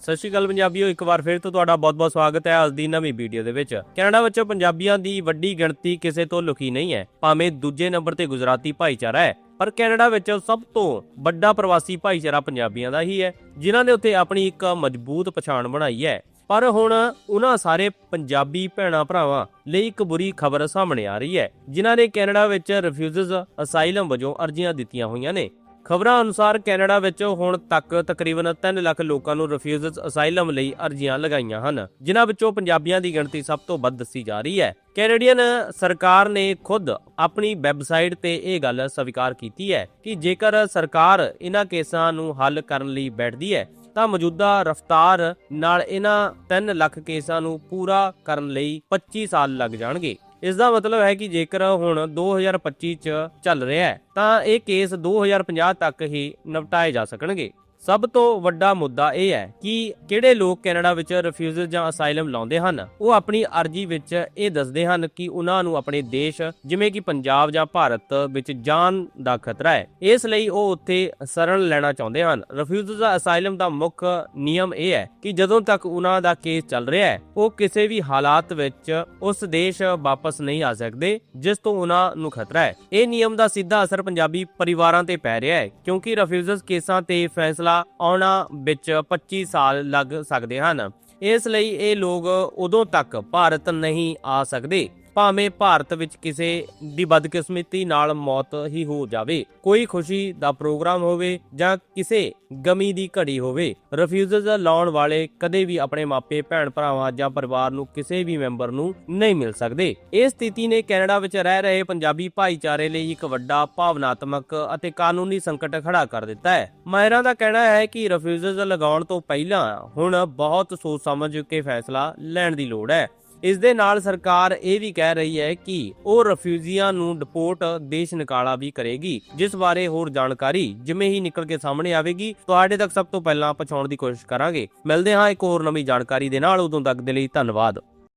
ਸਤਿ ਸ਼੍ਰੀ ਅਕਾਲ ਪੰਜਾਬੀਓ, ਇੱਕ ਵਾਰ ਫਿਰ ਤੋਂ ਤੁਹਾਡਾ ਬਹੁਤ-ਬਹੁਤ ਸਵਾਗਤ ਹੈ ਅੱਜ ਦੀ ਨਵੀਂ ਵੀਡੀਓ ਦੇ ਵਿੱਚ। ਕੈਨੇਡਾ ਵਿੱਚ ਪੰਜਾਬੀਆਂ ਦੀ ਵੱਡੀ ਗਿਣਤੀ ਕਿਸੇ ਤੋਂ ਲੁਕੀ ਨਹੀਂ ਹੈ, ਭਾਵੇਂ ਦੂਜੇ ਨੰਬਰ ਤੇ ਗੁਜਰਾਤੀ ਭਾਈਚਾਰਾ ਹੈ, ਪਰ ਕੈਨੇਡਾ ਵਿੱਚ ਸਭ ਤੋਂ ਵੱਡਾ ਪ੍ਰਵਾਸੀ ਭਾਈਚਾਰਾ ਪੰਜਾਬੀਆਂ ਦਾ ਹੀ ਹੈ, ਜਿਨ੍ਹਾਂ ਨੇ ਉੱਥੇ ਆਪਣੀ ਇੱਕ ਮਜ਼ਬੂਤ ਪਛਾਣ ਬਣਾਈ ਹੈ। ਪਰ ਹੁਣ ਉਹਨਾਂ ਸਾਰੇ ਪੰਜਾਬੀ ਭੈਣਾਂ ਭਰਾਵਾਂ ਲਈ ਇੱਕ ਬੁਰੀ ਖਬਰ ਸਾਹਮਣੇ ਆ ਰਹੀ ਹੈ, ਜਿਨ੍ਹਾਂ ਨੇ ਕੈਨੇਡਾ ਵਿੱਚ ਰਿਫਿਊਜ਼ਸ ਅਸਾਈਲਮ ਵਜੋਂ ਅਰਜ਼ੀਆਂ ਦਿੱਤੀਆਂ ਹੋਈਆਂ ਨੇ। ਖਬਰਾਂ ਅਨੁਸਾਰ ਕੈਨੇਡਾ ਵਿੱਚ ਹੁਣ ਤੱਕ ਤਕਰੀਬਨ 3 ਲੱਖ ਲੋਕਾਂ ਨੂੰ ਰਿਫਿਊਜ਼ਸ ਅਸਾਈਲਮ ਲਈ ਅਰਜ਼ੀਆਂ ਲਗਾਈਆਂ ਹਨ, ਜਿਨ੍ਹਾਂ ਵਿੱਚੋਂ ਪੰਜਾਬੀਆਂ ਦੀ ਗਿਣਤੀ ਸਭ ਤੋਂ ਵੱਧ ਦੱਸੀ ਜਾ ਰਹੀ ਹੈ। ਕੈਨੇਡੀਅਨ ਸਰਕਾਰ ਨੇ ਖੁਦ ਆਪਣੀ ਵੈਬਸਾਈਟ ਤੇ ਇਹ ਗੱਲ ਸਵੀਕਾਰ ਕੀਤੀ ਹੈ ਕਿ ਜੇਕਰ ਸਰਕਾਰ ਇਹਨਾਂ ਕੇਸਾਂ ਨੂੰ ਹੱਲ ਕਰਨ ਲਈ ਬੈਠਦੀ ਹੈ, ਤਾਂ ਮੌਜੂਦਾ ਰਫ਼ਤਾਰ ਨਾਲ ਇਹਨਾਂ 3 ਲੱਖ ਕੇਸਾਂ ਨੂੰ ਪੂਰਾ ਕਰਨ ਲਈ 25 ਸਾਲ ਲੱਗ ਜਾਣਗੇ। ਇਸ ਦਾ ਮਤਲਬ ਹੈ ਕਿ ਜੇਕਰ ਹੁਣ 2025 ਚ ਚੱਲ ਰਿਹਾ ਹੈ, ਤਾਂ ਇਹ ਕੇਸ 2050 ਤੱਕ ਹੀ ਨਿਪਟਾਏ ਜਾ ਸਕਣਗੇ। ਸਭ ਤੋਂ ਵੱਡਾ ਮੁੱਦਾ ਇਹ ਹੈ ਕਿ ਕਿਹੜੇ ਲੋਕ ਕੈਨੇਡਾ ਵਿੱਚ ਰਿਫਿਊਜ਼ਲ ਜਾਂ ਅਸਾਈਲਮ ਲਾਉਂਦੇ ਹਨ? ਉਹ ਆਪਣੀ ਅਰਜ਼ੀ ਵਿੱਚ ਇਹ ਦੱਸਦੇ ਹਨ ਕਿ ਉਹਨਾਂ ਨੂੰ ਆਪਣੇ ਦੇਸ਼, ਜਿਵੇਂ ਕਿ ਪੰਜਾਬ ਜਾਂ ਭਾਰਤ ਵਿੱਚ ਜਾਨ ਦਾ ਖਤਰਾ ਹੈ। ਇਸ ਲਈ ਉਹ ਉੱਥੇ ਸ਼ਰਨ ਲੈਣਾ ਚਾਹੁੰਦੇ ਹਨ। ਰਿਫਿਊਜ਼ਲ ਜਾਂ ਅਸਾਈਲਮ ਦਾ ਮੁੱਖ ਨਿਯਮ ਇਹ ਹੈ ਕਿ ਜਦੋਂ ਤੱਕ ਉਹਨਾਂ ਦਾ ਕੇਸ ਚੱਲ ਰਿਹਾ ਹੈ, ਉਹ ਕਿਸੇ ਵੀ ਹਾਲਾਤ ਵਿੱਚ ਉਸ ਦੇਸ਼ ਵਾਪਸ ਨਹੀਂ ਆ ਸਕਦੇ, ਜਿਸ ਤੋਂ ਉਹਨਾਂ ਨੂੰ ਖਤਰਾ ਹੈ। ਇਹ ਨਿਯਮ ਦਾ ਸਿੱਧਾ ਅਸਰ ਪੰਜਾਬੀ ਪਰਿਵਾਰਾਂ ਤੇ ਪੈ ਰਿਹਾ ਹੈ, ਕਿਉਂਕਿ ਰਿਫਿਊਜ਼ਲ ਕੇਸਾਂ ਤੇ ਫੈਸਲਾ ਆਉਣਾ ਵਿੱਚ 25 ਸਾਲ ਲੱਗ ਸਕਦੇ ਹਨ। ਇਸ ਲਈ ਇਹ ਲੋਕ ਉਦੋਂ ਤੱਕ ਭਾਰਤ ਨਹੀਂ ਆ ਸਕਦੇ। ਭਾਵੇਂ ਭਾਰਤ ਵਿੱਚ ਕਿਸੇ ਦੀ ਬਦਕਿਸਮਤੀ ਨਾਲ ਮੌਤ ਹੀ ਹੋ ਜਾਵੇ, ਕੋਈ ਖੁਸ਼ੀ ਦਾ ਪ੍ਰੋਗਰਾਮ ਹੋਵੇ ਜਾਂ ਕਿਸੇ ਗਮੀ ਦੀ ਘੜੀ ਹੋਵੇ ਰਿਫਿਊਜ਼ਲ ਲਾਉਣ ਵਾਲੇ ਕਦੇ ਵੀ ਆਪਣੇ ਮਾਪੇ, ਭੈਣ ਭਰਾਵਾਂ ਜਾਂ ਪਰਿਵਾਰ ਨੂੰ ਕਿਸੇ ਵੀ ਮੈਂਬਰ ਨੂੰ ਨਹੀਂ ਮਿਲ ਸਕਦੇ। ਇਹ ਸਥਿਤੀ ਨੇ ਕੈਨੇਡਾ ਵਿੱਚ ਰਹਿ ਰਹੇ ਪੰਜਾਬੀ ਭਾਈਚਾਰੇ ਲਈ ਇੱਕ ਵੱਡਾ ਭਾਵਨਾਤਮਕ ਅਤੇ ਕਾਨੂੰਨੀ ਸੰਕਟ ਖੜਾ ਕਰ ਦਿੱਤਾ ਹੈ। ਮਾਹਿਰਾਂ ਦਾ ਕਹਿਣਾ ਹੈ ਕਿ ਰਿਫਿਊਜ਼ਲ ਲਗਾਉਣ ਤੋਂ ਪਹਿਲਾਂ ਹੁਣ ਬਹੁਤ ਸੋਚ ਸਮਝ ਕੇ ਫੈਸਲਾ ਲੈਣ ਦੀ ਲੋੜ ਹੈ। ਇਸ ਦੇ ਨਾਲ ਸਰਕਾਰ ਇਹ ਵੀ ਕਹਿ ਰਹੀ ਹੈ ਕਿ ਉਹ ਰਫਿਊਜੀਆਂ ਨੂੰ ਡਿਪੋਰਟ ਦੇਸ਼ ਨਿਕਾਲਾ ਵੀ ਕਰੇਗੀ, ਜਿਸ ਬਾਰੇ ਹੋਰ ਜਾਣਕਾਰੀ ਜਿਵੇਂ ਹੀ ਨਿਕਲ ਕੇ ਸਾਹਮਣੇ ਆਵੇਗੀ, ਤੁਹਾਡੇ ਤੱਕ ਸਭ ਤੋਂ ਪਹਿਲਾਂ ਪਹੁੰਚਾਉਣ ਦੀ ਕੋਸ਼ਿਸ਼ ਕਰਾਂਗੇ। ਮਿਲਦੇ ਹਾਂ ਇੱਕ ਹੋਰ ਨਵੀਂ ਜਾਣਕਾਰੀ ਦੇ ਨਾਲ, ਉਦੋਂ ਤੱਕ ਦੇ ਲਈ ਧੰਨਵਾਦ।